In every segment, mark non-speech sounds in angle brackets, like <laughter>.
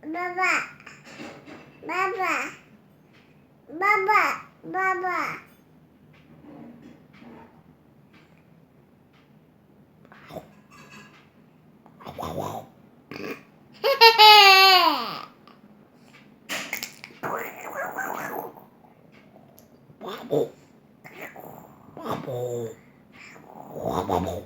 爸爸，爸爸，爸爸，爸爸。嘿嘿嘿！哇哦！哇哦！哇哦！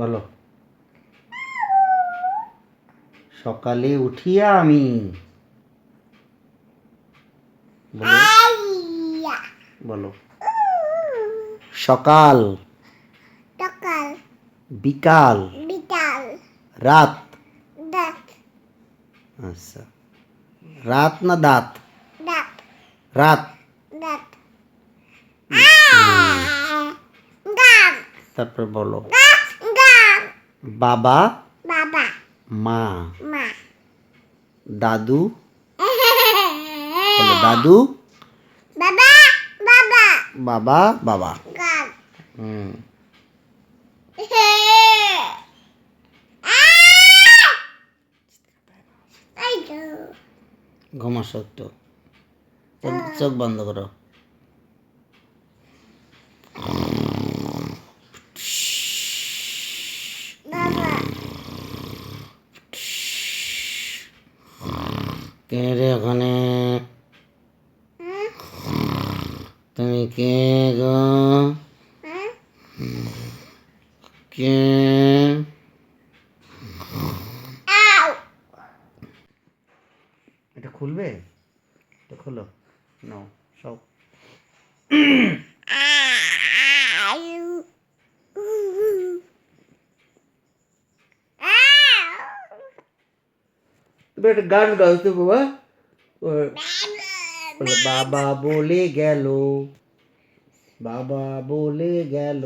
বলো। সকালে উঠিয়া আমি বলো। সকাল। সকাল। বিকাল। বিকাল। রাত। দাঁত আচ্ছা। রাত না দাঁত? দাঁত। রাত। দাঁত। তারপর বলো। বাবা বাবা মা মা। দাদু <laughs> দাদু বাবা বাবা। বাবা বাবা। হুম। <laughs> তো চোখ- চোখ বন্ধ করো। কে রে ওখানে? তুমি কে গো? কে? এটা খুলবে? এটা খোলো। নাও সব আউ তুমি একটা গান গাও তো বাবা বাবা বলে গেল। বাবা বলে গেল।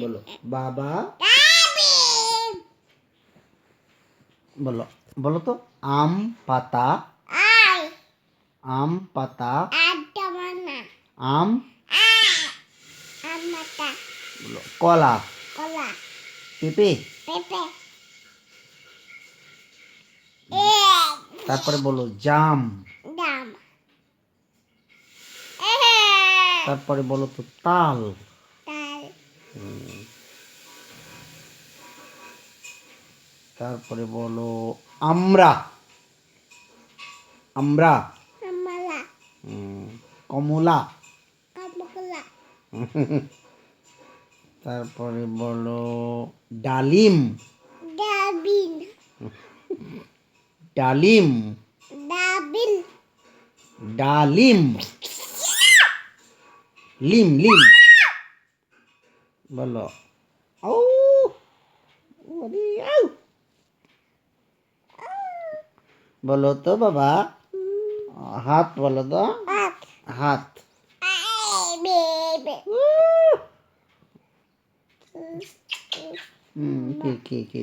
বলো বাবা? বলো বলো তো আম পাতা? আম পাতা? আম বলো কলা? কলা। পেঁপে? পেঁপে। তারপরে বলো জাম। তারপরে বলো তো তাল। তারপরে বলো আমরা। আমরা। কমলা। তারপরে বলো ডালিম ডাবিন ডালিম। ডাবিন ডালিম। লিম লিম। বলো। ও। বলো তো বাবা। হাত বলো তো। হাত। হুম কি কি কি